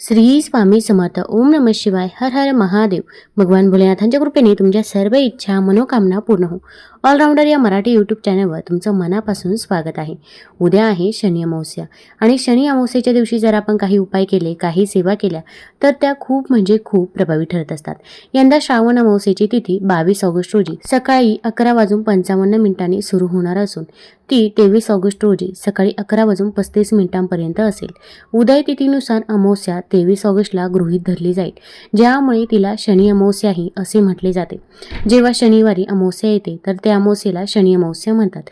श्री स्वामी समर्थ. ओम नम शिवाय. हर हर महादेव. भगवान भोलेनाथांच्या कृपेने तुमच्या सर्व इच्छा मनोकामना पूर्ण हो. ऑलराऊंडर या मराठी यूट्यूब चॅनलवर तुमचं मनापासून स्वागत आहे. उद्या आहे शनी अमावस्या. आणि शनी अमावस्येच्या दिवशी जर आपण काही उपाय केले काही सेवा केल्या तर त्या खूप म्हणजे खूप प्रभावी ठरत असतात. यंदा श्रावण अमावस्येची तिथी बावीस ऑगस्ट रोजी सकाळी अकरा वाजून पंचावन्न मिनिटांनी सुरू होणार असून ती तेवीस ऑगस्ट रोजी सकाळी अकरा वाजून पस्तीस मिनिटांपर्यंत असेल. उदय तिथीनुसार अमावस्या तेवीस ऑगस्टला गृहीत धरली जाईल ज्यामुळे तिला शनी अमावस्याही असे म्हटले जाते. जेव्हा शनिवारी अमावस्या येते तर त्या अमावस्येला शनी अमावस्या म्हणतात.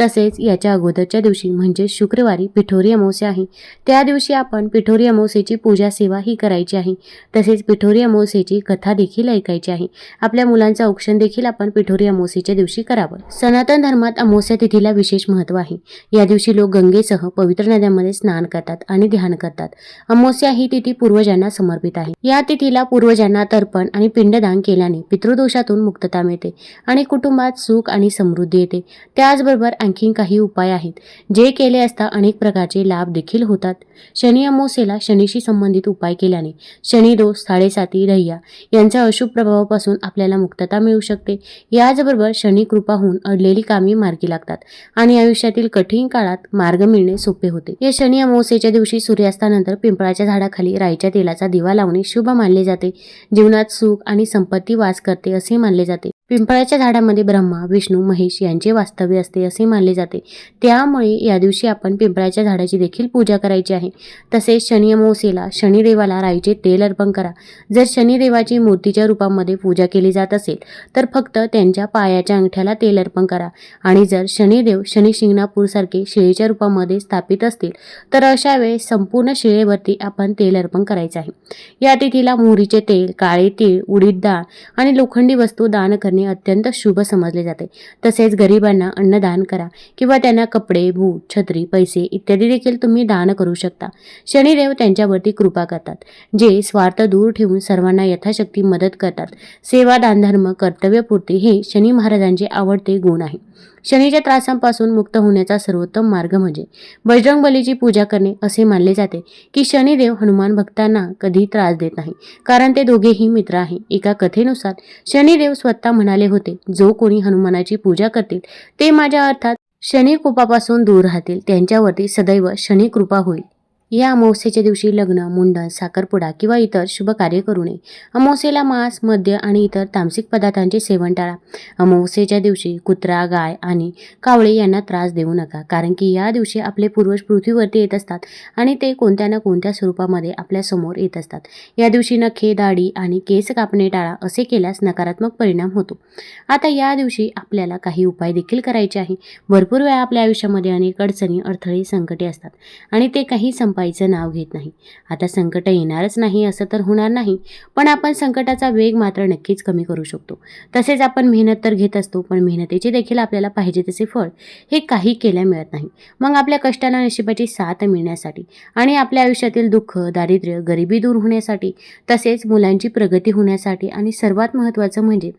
तसेच याच्या अगोदरच्या दिवशी म्हणजे शुक्रवारी पिठोरी अमावस्या आहे. त्या दिवशी आपण पिठोरी अमावस्येची पूजा सेवा ही करायची आहे. तसेच पिठोरी अमावस्येची कथा देखील ऐकायची आहे. आपल्या मुलांचं औक्षण देखील आपण पिठोरी अमावस्येच्या दिवशी करावं. सनातन धर्मात अमावस्या तिथीला विशेष विशेष महत्त्व आहे. या दिवशी लोक गंगेसह पवित्र नद्यांमध्ये स्नान करतात आणि ध्यान करतात. अमावस्या ही तिथी पूर्वजांना समर्पित आहे. या तिथीला पूर्वजांना तर्पण आणि पिंडदान केल्याने पितृदोषातून मुक्तता मिळते आणि कुटुंबात सुख आणि समृद्धी येते. त्याचबरोबर आणखीन काही उपाय आहेत. जे केले असता अनेक प्रकारचे लाभ देखील होतात. शनी अमावस्येला शनीशी संबंधित उपाय केल्याने शनिदोष साडेसाती रह्या यांच्या अशुभ प्रभावापासून आपल्याला मुक्तता मिळू शकते. याचबरोबर शनी कृपा होऊन अडलेली कामे मार्गी लागतात आणि आयुष्यातील कठीण काळात मार्ग मिळणे सोपे होते. या शनी अमावस्येच्या दिवशी सूर्यास्तानंतर पिंपळाच्या झाडाखाली राईच्या तेलाचा दिवा लावणे शुभ मानले जाते. जीवनात सुख आणि संपत्ती वास करते असे मानले जाते. पिंपळाच्या झाडामध्ये ब्रह्मा विष्णू महेश यांचे वास्तव्य असते असे मानले जाते. त्यामुळे या दिवशी आपण पिंपळाच्या झाडाची देखील पूजा करायची आहे. तसेच शनी अमावस्येला शनिदेवाला राईचे तेल अर्पण करा. जर शनिदेवाची मूर्तीच्या रूपामध्ये पूजा केली जात असेल तर फक्त त्यांच्या पायाच्या अंगठ्याला तेल अर्पण करा. आणि जर शनिदेव शनी शिंगणापूरसारखे शिळेच्या रूपामध्ये स्थापित असतील तर अशा वेळेस संपूर्ण शिळेवरती आपण तेल अर्पण करायचे आहे. या तिथीला मोहरीचे तेल काळे तीळ उडीद डाळ आणि लोखंडी वस्तू दान करणे करणे अत्यंत शुभ समजले जाते. तसेच गरिबांना अन्नदान करा किंवा त्यांना कपडे बूट छत्री पैसे इत्यादी देखील तुम्ही दान करू शकता. शनिदेव त्यांच्यावरती कृपा करतात जे स्वार्थ दूर ठेवून सर्वांना यथाशक्ती मदत करतात. सेवा दानधर्म कर्तव्यपूर्ती हे शनी महाराजांचे आवडते गुण आहे. शनीच्या त्रासांपासून मुक्त होण्याचा सर्वोत्तम मार्ग म्हणजे बजरंग बलीची पूजा करणे असे मानले जाते की शनिदेव हनुमान भक्तांना कधी त्रास देत नाही कारण ते दोघेही मित्र आहे. एका कथेनुसार शनिदेव स्वतः म्हणा म्हणाले होते जो कोणी हनुमानाची पूजा करतील ते माझ्या अर्थात शनिकृपापासून दूर राहतील त्यांच्यावरती सदैव शनिकृपा होईल. या अमावस्येच्या दिवशी लग्न मुंडन साखरपुडा किंवा इतर शुभ कार्य करू नये. अमावस्येला मांस मद्य आणि इतर तामसिक पदार्थांचे सेवन टाळा. अमावस्येच्या दिवशी कुत्रा गाय आणि कावळे यांना त्रास देऊ नका कारण की या दिवशी आपले पूर्वज पृथ्वीवरती येत असतात आणि ते कोणत्या ना कोणत्या स्वरूपामध्ये आपल्यासमोर येत असतात. या दिवशी नखे दाढी आणि केस कापणे टाळा असे केल्यास नकारात्मक परिणाम होतो. आता या दिवशी आपल्याला काही उपाय देखील करायचे आहे. भरपूर वेळा आपल्या आयुष्यामध्ये अनेक अडचणी अडथळे संकटे असतात आणि ते काही बाईचं नाव घेत नाही. आता संकट येणारच नाही असं तर होणार नाही पण आपण संकटाचा वेग मात्र नक्कीच कमी करू शकतो. तसेच आपण मेहनत तर घेत असतो पण मेहनतीचे देखील आपल्याला पाहिजे तसे फळ हे काही केल्या मिळत नाही. मग आपल्या कष्टाला नशिबाची साथ मिळण्यासाठी आणि आपल्या आयुष्यातील दुःख दारिद्र्य गरिबी दूर होण्यासाठी तसेच मुलांची प्रगती होण्यासाठी आणि सर्वात महत्त्वाचं म्हणजे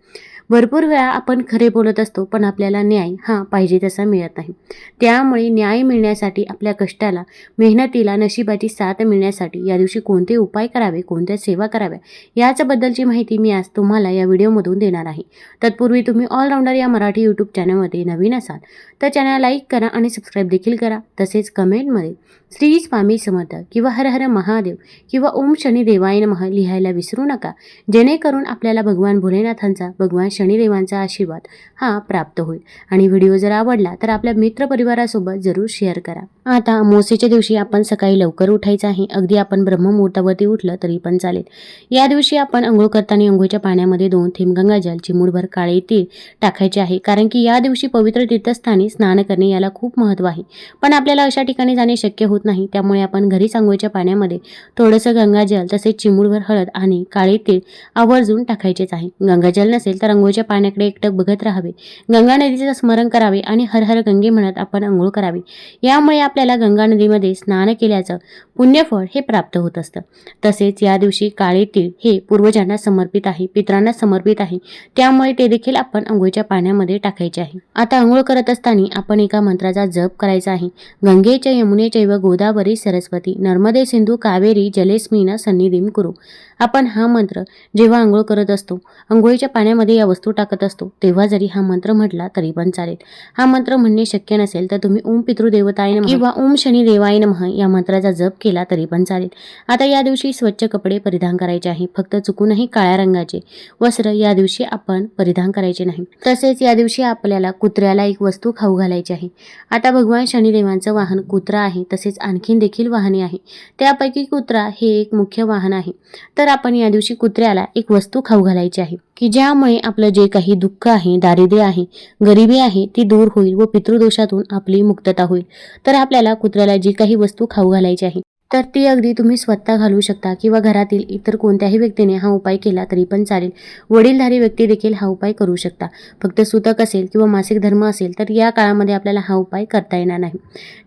भरपूर वेळा आपण खरे बोलत असतो पण आपल्याला न्याय हा पाहिजे तसा मिळत नाही. त्यामुळे न्याय मिळण्यासाठी आपल्या कष्टाला मेहनतीला नशिबाची साथ मिळण्यासाठी या दिवशी कोणते उपाय करावे कोणत्या सेवा कराव्या याच्याबद्दलची माहिती मी आज तुम्हाला या व्हिडिओमधून देणार आहे. तत्पूर्वी तुम्ही ऑलराऊंडर या मराठी यूट्यूब चॅनलमध्ये नवीन असाल तर चॅनल लाईक करा आणि सबस्क्राईब देखील करा. तसेच कमेंटमध्ये श्री स्वामी समर्थ किंवा हर हर महादेव किंवा ओम शनी देवायन महा लिहायला विसरू नका. जेणेकरून आपल्याला भगवान भोलेनाथांचा भगवान शनिदेवांचा आशीर्वाद हा प्राप्त होईल. आणि व्हिडिओ जर आवडला तर आपल्या मित्रपरिवारासोबत जरूर शेअर करा. आता अमावस्येच्या दिवशी आपण सकाळी लवकर उठायचं आहे. अगदी आपण ब्रह्ममुहूर्तावरती उठलं तरी पण चालेल. या दिवशी आपण अंघोळ करताना अंघोळच्या पाण्यामध्ये दोन थेंब गंगाजल चिमूडभर काळे तीळ टाकायचे आहे. कारण की या दिवशी पवित्र तीर्थस्थानी स्नान करणे याला खूप महत्त्व आहे. पण आपल्याला अशा ठिकाणी जाणे शक्य होत नाही. त्यामुळे आपण घरीच आंघोळच्या पाण्यामध्ये थोडंसं गंगाजल तसेच चिमूडभर हळद आणि काळे तीळ आवर्जून टाकायचेच आहे. गंगाजल नसेल तर अंघोळच्या आंघोळच्या पाण्याकडे एकटक बघत राहावे. गंगा नदीचे स्मरण करावे आणि हर हर गंगे म्हणत आपण आंघोळ करावी. यामुळे आपल्याला गंगा नदीमध्ये स्नान केल्याचं पुण्यफळ हे प्राप्त होत असतं. तसेच या दिवशी काळे तीळ हे पूर्वजांना समर्पित आहे पित्रांना समर्पित आहे. त्यामुळे ते देखील आपण आंघोळच्या पाण्यामध्ये टाकायचे आहे. आता आंघोळ करत असताना आपण एका मंत्राचा जप करायचा आहे. गंगेच्या यमुनेच्या व गोदावरी सरस्वती नर्मदे सिंधू कावेरी जलेस्मीना सन्निधीम कुरु. आपण हा मंत्र जेव्हा आंघोळ करत असतो आंघोळीच्या पाण्यामध्ये या वस्तू टाकत असतो. तेव्हा जरी हा मंत्र म्हटला तरी पण चालेल. हा मंत्र म्हणणे शक्य नसेल तर तुम्ही ओम पितृदेवताय नमः किंवा ओम शनी देवाय नमः या मंत्राचा जप केला तरी पण चालेल. आता या दिवशी स्वच्छ कपडे परिधान करायचे आहे. फक्त चुकूनही काळ्या रंगाचे वस्त्र या दिवशी आपण परिधान करायचे नाही. तसेच या दिवशी आपल्याला कुत्र्याला एक वस्तू खाऊ घालायची आहे. आता भगवान शनिदेवांचं वाहन कुत्रा आहे. तसेच आणखीन देखील वाहने आहे. त्यापैकी कुत्रा हे एक मुख्य वाहन आहे. तर आपण या दिवशी कुत्र्याला एक वस्तू खाऊ घालायची आहे. की ज्यामुळे आपलं जे काही दुःख आहे दारिद्र्य आहे गरिबी आहे ती दूर होईल व पितृदोषातून आपली मुक्तता होईल. तर आपल्याला कुत्र्याला जी काही वस्तू खाऊ घालायची आहे तर ती अगदी तुम्ही स्वतः घालू शकता किंवा घरातील इतर कोणत्याही व्यक्तीने हा उपाय केला तरी पण चालेल. वडीलधारी व्यक्ती देखील हा उपाय करू शकता. फक्त सुतक असेल किंवा मासिक धर्म असेल तर या काळामध्ये आपल्याला हा उपाय करता येणार नाही.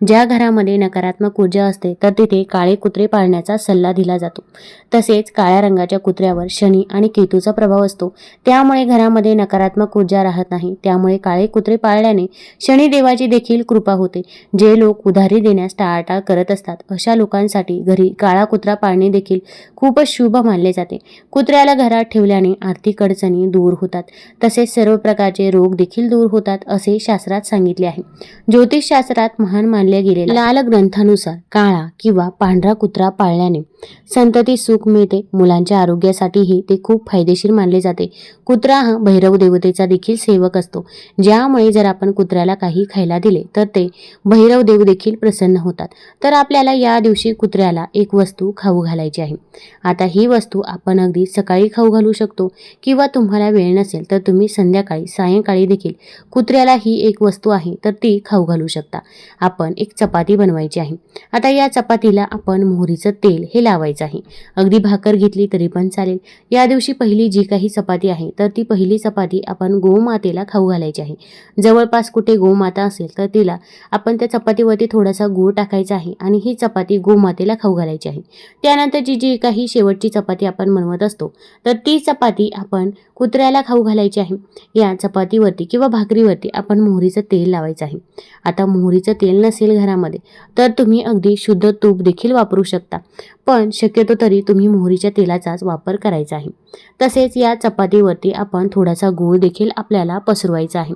ज्या घरामध्ये नकारात्मक ऊर्जा असते तर तिथे काळे कुत्रे पाळण्याचा सल्ला दिला जातो. तसेच काळ्या रंगाच्या कुत्र्यावर शनी आणि केतूचा प्रभाव असतो. त्यामुळे घरामध्ये नकारात्मक ऊर्जा राहत नाही. त्यामुळे काळे कुत्रे पाळल्याने शनिदेवाची देखील कृपा होते. जे लोक उधारी देण्यास टाळाटाळ करत असतात अशा लोकांसाठी घरी काळा कुत्रा पाळणे देखील खूपच शुभ मानले जाते. कुत्र्याला घरात ठेवल्याने आर्थिक अडचणी दूर होतात. तसेच सर्व प्रकारचे रोग देखील दूर होतात असे शास्त्रात सांगितले आहे. ज्योतिषशास्त्रात महान मानले गेले लाल ग्रंथानुसार काळा किंवा पांढरा कुत्रा पाळल्याने संतती सुख मिळते मुलांच्या आरोग्यासाठीही ते खूप फायदेशीर मानले जाते. कुत्रा हा भैरव देवतेचा देखील सेवक असतो. ज्यामुळे जर आपण कुत्र्याला काही खायला दिले तर ते भैरव देव देखील प्रसन्न होतात. तर आपल्याला या दिवशी कुत्र्याला एक वस्तू खाऊ घालायची आहे. आता ही वस्तू आपण अगदी सकाळी खाऊ घालू शकतो किंवा तुम्हाला वेळ नसेल तर तुम्ही संध्याकाळी सायंकाळी देखील कुत्र्याला ही एक वस्तू आहे तर ती खाऊ घालू शकता. आपण एक चपाती बनवायची आहे. आता या चपातीला आपण मोहरीचं तेल हे लावायचं आहे. अगदी भाकर घेतली तरी पण चालेल. या दिवशी पहिली जी काही चपाती आहे तर ती पहिली चपाती आपण गोमातेला खाऊ घालायची आहे. जवळपास कुठे गोमाता असेल तर तिला आपण त्या चपातीवरती थोडासा गूळ टाकायचा आहे आणि ही चपाती चपातीला खाऊ घालायची आहे. त्यानंतरची जी काही शेवटची चपाती आपण बनवत असतो तर ती चपाती आपण कुत्र्याला खाऊ घालायची आहे. या चपातीवरती किंवा भाकरीवरती आपण मोहरीचं तेल लावायचं आहे. आता मोहरीचं तेल नसेल घरामध्ये तर तुम्ही अगदी शुद्ध तूप देखील वापरू शकता. पण शक्यतो तरी तुम्ही मोहरीच्या तेलाचाच वापर करायचा आहे. तसेच या चपातीवरती आपण थोडासा गूळ देखील आपल्याला पसरवायचा आहे.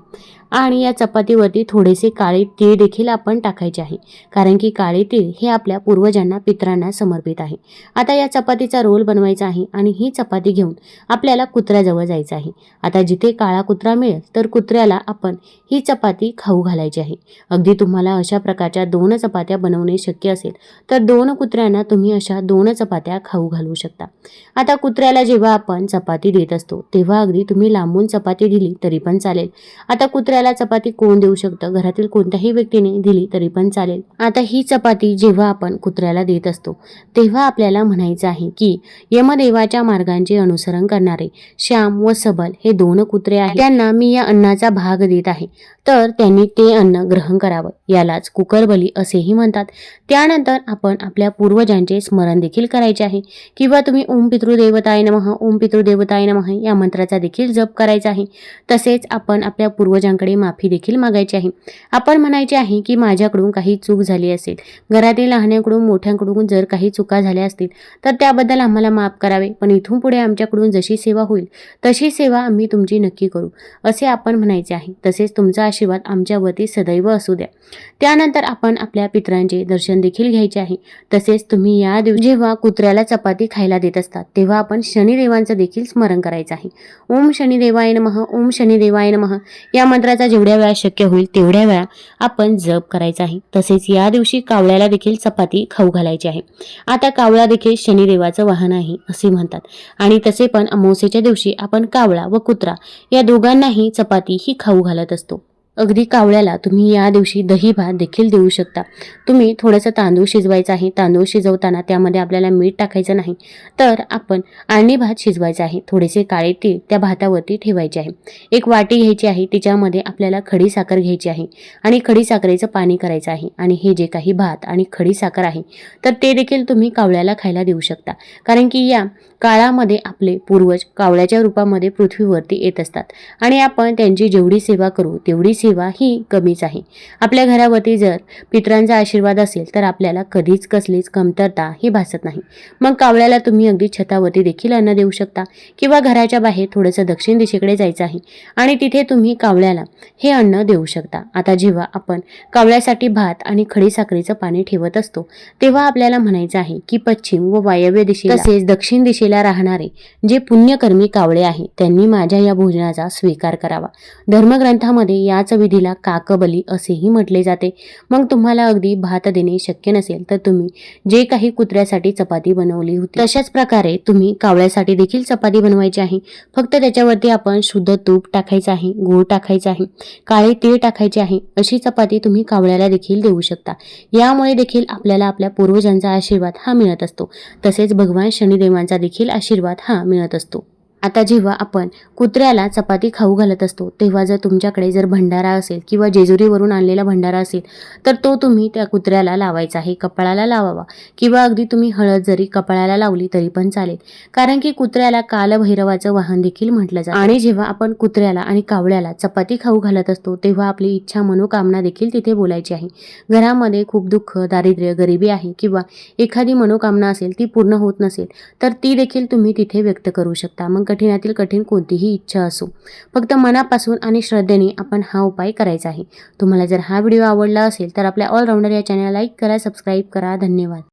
आणि या चपातीवरती थोडेसे काळे तीळ देखील आपण टाकायचे आहे. कारण की काळे तीळ हे आपल्या पूर्वजांना पित्रांना समर्पित आहे. आता या चपातीचा रोल बनवायचा आहे आणि ही चपाती घेऊन आपल्याला कुत्र्याजवळ जायचं आहे. आता जिथे काळा कुत्रा मिळेल तर कुत्र्याला आपण ही चपाती खाऊ घालायची आहे. अगदी तुम्हाला अशा प्रकारच्या दोन चपात्या बनवणे शक्य असेल तर दोन कुत्र्यांना तुम्ही अशा दोन चपात्या खाऊ घालू शकता. आता कुत्र्याला जेव्हा आपण चपाती देत असतो तेव्हा अगदी तुम्ही लांबून चपाती दिली तरी पण चालेल. आता कुत्र्या कुत्र्याला चपाती कोण देऊ शकतं? घरातील कोणत्याही व्यक्तीने दिली तरी पण चालेल. आता ही चपाती जेव्हा आपण कुत्र्याला देत असतो तेव्हा आपल्याला म्हणायचं आहे की यमदेवाच्या मार्गांचे अनुसरण करणारे श्याम व सबल हे दोन कुत्रे आहेत. त्यांना मी या अन्नाचा भाग देत आहे. तर त्यांनी ते अन्न ग्रहण करावं. यालाच कुकरबली असेही म्हणतात. त्यानंतर आपण आपल्या पूर्वजांचे स्मरण देखील करायचे आहे. किंवा तुम्ही ओम पितृदेवताय नमः ओम पितृदेवताय नमः या मंत्राचा देखील जप करायचा आहे. तसेच आपण आपल्या पूर्वजांकडे माफी देखील मागायची आहे. आपण म्हणायचे आहे की माझ्याकडून काही चूक झाली असेल. घरातील लहान्यांकडून मोठ्यांकडून जर काही चुका झाल्या असतील तर त्याबद्दल आम्हाला माफ करावे. पण इथून पुढे आमच्याकडून जशी सेवा होईल तशी सेवा आम्ही तुमची नक्की करू असे आपण म्हणायचे आहे. तसेच तुमचा आशीर्वाद आमच्यावरती सदैव असू द्या. त्यानंतर आपण आपल्या पित्रांचे दर्शन देखील घ्यायचे आहे. तसेच तुम्ही या दिवशी जेव्हा कुत्र्याला चपाती खायला देत असतात तेव्हा आपण शनिदेवांचं देखील स्मरण करायचं आहे. ओम शनिदेवाय नमः ओम शनिदेवाय नमः. या मंत्राचा जेवढ्या वेळा शक्य होईल तेवढ्या वेळा आपण जप करायचा आहे. तसेच या दिवशी कावळ्याला देखील चपाती खाऊ घालायची आहे. आता कावळा देखील शनिदेवाचं वाहन आहे असे म्हणतात. आणि तसे पण अमावस्येच्या दिवशी आपण कावळा व कुत्रा या दोघांनाही चपाती ही खाऊ घालत असतो. अगदी कावळ्याला तुम्ही या दिवशी दही भात देखील देऊ शकता. तुम्ही थोडंसं तांदूळ शिजवायचं आहे. तांदूळ शिजवताना त्यामध्ये आपल्याला मीठ टाकायचं नाही. तर आपण आळणी भात शिजवायचा आहे. थोडेसे काळे तीळ त्या भातावरती ठेवायचे आहे. एक वाटी घ्यायची आहे. तिच्यामध्ये आपल्याला खडी साखर घ्यायची आहे आणि खडी साखरेचं पाणी करायचं आहे. आणि हे जे काही भात आणि खडी साखर आहे तर ते देखील तुम्ही कावळ्याला खायला देऊ शकता. कारण की या काळामध्ये आपले पूर्वज कावळ्याच्या रूपामध्ये पृथ्वीवरती येत असतात. आणि आपण त्यांची जेवढी सेवा करू तेवढी सेवा ही कमीच आहे. आपल्या घरावरती जर पितरांचा आशीर्वाद असेल तर आपल्याला कधीच कसलीच कमतरता ही भासत नाही. मग कावळ्याला तुम्ही अगदी छतावरती देखील अन्न देऊ शकता किंवा घराच्या बाहेर थोडंसं दक्षिण दिशेकडे जायचं आहे आणि तिथे तुम्ही कावळ्याला हे अन्न देऊ शकता. आता जेव्हा आपण कावळ्यासाठी भात आणि खडी साखरेचं पाणी ठेवत असतो तेव्हा आपल्याला म्हणायचं आहे की पश्चिम व वायव्य दिशेला तसेच दक्षिण दिशेला राहणारे जे पुण्यकर्मी कावळे आहे त्यांनी माझ्या या भोजनाचा स्वीकार करावा. धर्मग्रंथामध्ये याच विधीला काकबली असेही म्हटले जाते. मग तुम्हाला अगदी भात देणे शक्य नसेल तर तुम्ही जे काही कुत्र्यासाठी चपाती बनवली होती तशाच प्रकारे तुम्ही कावळ्यासाठी देखील चपाती बनवायची आहे. फक्त त्याच्यावरती आपण शुद्ध तूप टाकायचं आहे गूळ टाकायचं आहे काळे तीळ टाकायचे आहे अशी चपाती तुम्ही कावळ्याला देखील देऊ शकता. यामुळे देखील आपल्याला आपल्या पूर्वजांचा आशीर्वाद हा मिळत असतो. तसेच भगवान शनिदेवांचा देखील आशीर्वाद हा मिळत असतो. आता जेव्हा आपण कुत्र्याला चपाती खाऊ घालत असतो तेव्हा जर तुमच्याकडे जर भंडारा असेल किंवा जेजुरीवरून आणलेला भंडारा असेल तर तो तुम्ही त्या कुत्र्याला लावायचा आहे कपाळाला लावावा. किंवा अगदी तुम्ही हळद जरी कपाळाला लावली तरी पण चालेल. कारण की कुत्र्याला कालभैरवाचं वाहन देखील म्हटलं जातं. आणि जेव्हा आपण कुत्र्याला आणि कावळ्याला चपाती खाऊ घालत असतो तेव्हा आपली इच्छा मनोकामना देखील तिथे बोलायची आहे. घरामध्ये खूप दुःख दारिद्र्य गरिबी आहे किंवा एखादी मनोकामना असेल ती पूर्ण होत नसेल तर ती देखील तुम्ही तिथे व्यक्त करू शकता. मग कठीणातील कठीण कोणतीही इच्छा असो फक्त मनापासून आणि श्रद्धेने आपण हा उपाय करायचा आहे. तुम्हाला जर हा व्हिडिओ आवडला असेल तर आपल्या ऑलराऊंडर या चॅनलला लाईक करा सबस्क्राईब करा. धन्यवाद.